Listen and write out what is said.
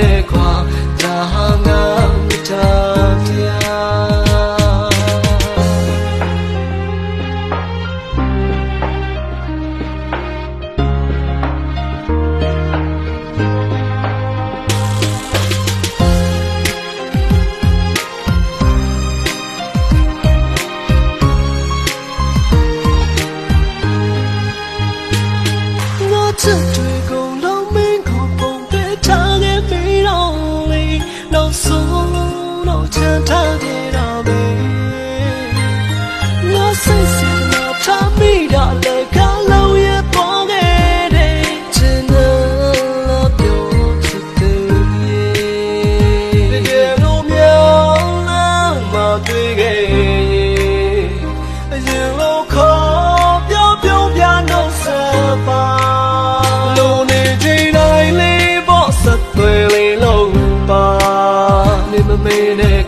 月光 ထားခဲ့တော့ပဲငါစိတ်စီမထားမိတော့လေခါလုံးရဲ့ပေါ်ခဲ့တဲ့ချင်နာပြောချစ်တယ်ရေတကယ်လို့မြောင်းလာမတွေ့ခဲ့ရင်အရင်လိုခေါ်ပြောပြောပြနှုတ်ဆက်ပါလို့နေချိန်တိုင်းလေးပေါ့ဆက်သွယ်လေးလုံးပါနေမမေနဲ့